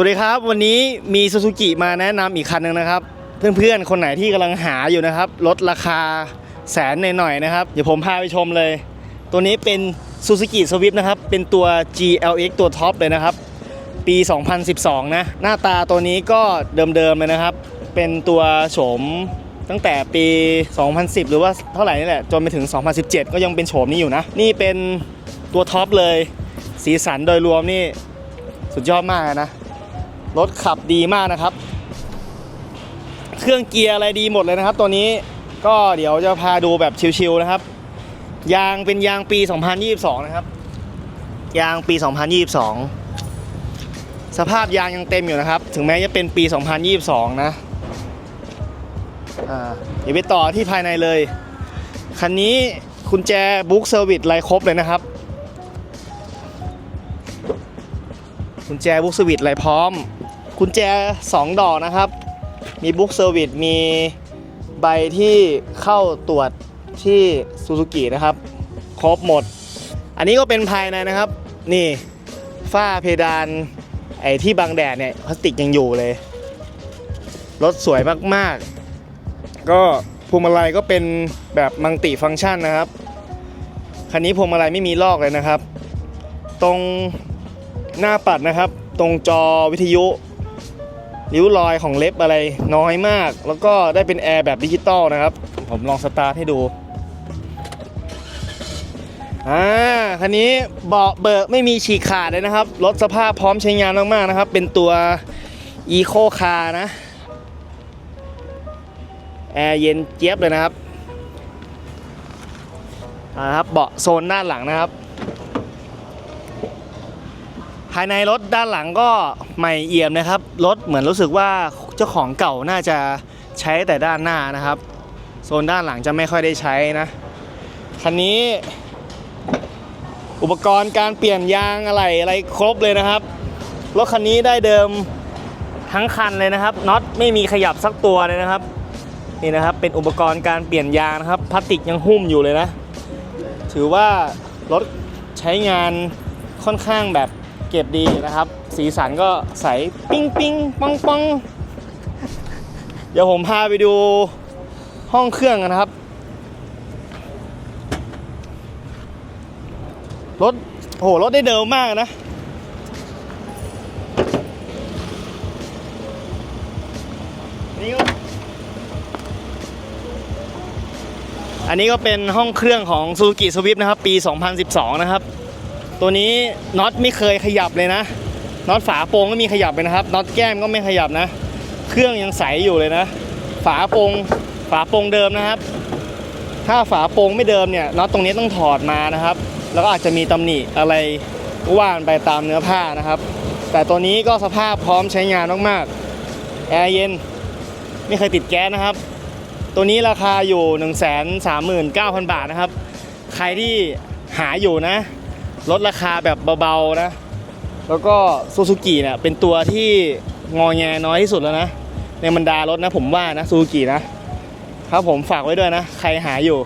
วัสดีครับ วันนี้มีซูซูกิมาแนะนำอีกคันหนึ่งนะครับ เพื่อนๆ คนไหนที่กำลังหาอยู่นะครับลดราคาแสนหน่อยๆนะครับ เดี๋ยวผมพาไปชมเลย ตัวนี้เป็น Suzuki Swift นะครับ เป็นตัว GLX ตัวท็อปเลยนะครับ ปี 2012 นะ หน้าตาตัวนี้ก็เดิมๆเลยนะครับ เป็นตัวโฉมตั้งแต่ปี 2010 หรือว่าเท่าไหร่นี่แหละ จนไปถึง 2017 ก็ยังเป็นโฉมนี้อยู่นะ นี่เป็นตัวท็อปเลย สีสันโดยรวมนี่สุดยอดมากนะ รถขับดีมากนะครับ เครื่องเกียร์อะไรดีหมดเลยนะครับ ตัวนี้ก็เดี๋ยวจะพาดูแบบชิวๆนะครับ ยางเป็นยางปี 2022 นะครับ ยางปี 2022 สภาพยางยังเต็มอยู่นะครับ ถึงแม้จะเป็นปี 2022 นะอ่าเดี๋ยวไปต่อที่ภายในเลย คันนี้คุณแจบุ๊กเซอร์วิสไรครบเลยนะครับกุญแจบุ๊กสวิตอะไรพร้อม กุญแจ 2 ดอกนะครับ มีบุ๊กเซอร์วิสมีใบที่เข้าตรวจที่ซูซูกินะครับ ครบหมด อันนี้ก็เป็นภายในนะครับ นี่ฝ้าเพดานไอ้ที่บังแดดเนี่ยพลาสติกยังอยู่เลย รถสวยมากๆ ก็พวงมาลัยก็เป็นแบบมังติฟังก์ชันนะครับ คันนี้พวงมาลัยไม่มีลอกเลยนะครับ ตรงหน้าปัดนะครับ ตรงจอวิทยุ ริ้วรอยของเล็บอะไรน้อยมาก แล้วก็ได้เป็นแอร์แบบดิจิตอลนะครับ ผมลองสตาร์ทให้ดูอ่าคันนี้เบาะเบิกไม่มีฉีกขาดเลยนะครับ รถสภาพพร้อมใช้งานมากๆนะครับ เป็นตัว Eco Car นะ แอร์เย็นเจี๊ยบเลยนะครับอ่าครับเบาะโซนด้านหลังนะครับ ภายในรถด้านหลังก็ใหม่เอี่ยมนะครับ รถเหมือนรู้สึกว่าเจ้าของเก่าน่าจะใช้แต่ด้านหน้านะครับ โซนด้านหลังจะไม่ค่อยได้ใช้นะ คันนี้ อุปกรณ์การเปลี่ยนยางอะไรอะไรครบเลยนะครับ รถคันนี้ได้เดิมทั้งคันเลยนะครับน็อตไม่มีขยับสักตัวเลยนะครับ นี่นะครับเป็นอุปกรณ์การเปลี่ยนยางนะครับพลาสติกยังหุ้มอยู่เลยนะ ถือว่ารถใช้งานค่อนข้างแบบ เก็บดีนะครับ สีสันก็ใสปิ้งปิ้งปังปังเดี๋ยวผมพาไปดูห้องเครื่องกันนะครับ รถโอ้โหรถได้เดิมมากนะนี่ก็อันนี้ก็เป็นห้องเครื่องของ Suzuki Swift นะครับ ปี 2012 นะครับ ตัวนี้น็อตไม่เคยขยับเลยนะน็อตฝาโปรงก็มีขยับเลยนะครับน็อตแก้มก็ไม่ขยับนะ เครื่องยังใสอยู่เลยนะ ฝาโปรงฝาโปรงเดิมนะครับ ถ้าฝาโปรงไม่เดิมเนี่ยน็อตตรงนี้ต้องถอดมานะครับ แล้วก็อาจจะมีตำหนิอะไรว่านไปตามเนื้อผ้านะครับ แต่ตัวนี้ก็สภาพพร้อมใช้งานมากๆแอร์เย็นไม่เคยติดแก๊สนะครับ ตัวนี้ราคาอยู่ 1 3 9 0 0 0 บาทนะครับ ใครที่หาอยู่นะ ลดราคาแบบเบาๆนะ แล้วก็ซูซูกิเนี่ยเป็นตัวที่งอแงน้อยที่สุดแล้วนะ ในบรรดารถนะผมว่านะซูซูกินะครับผมฝากไว้ด้วยนะ ใครหาอยู่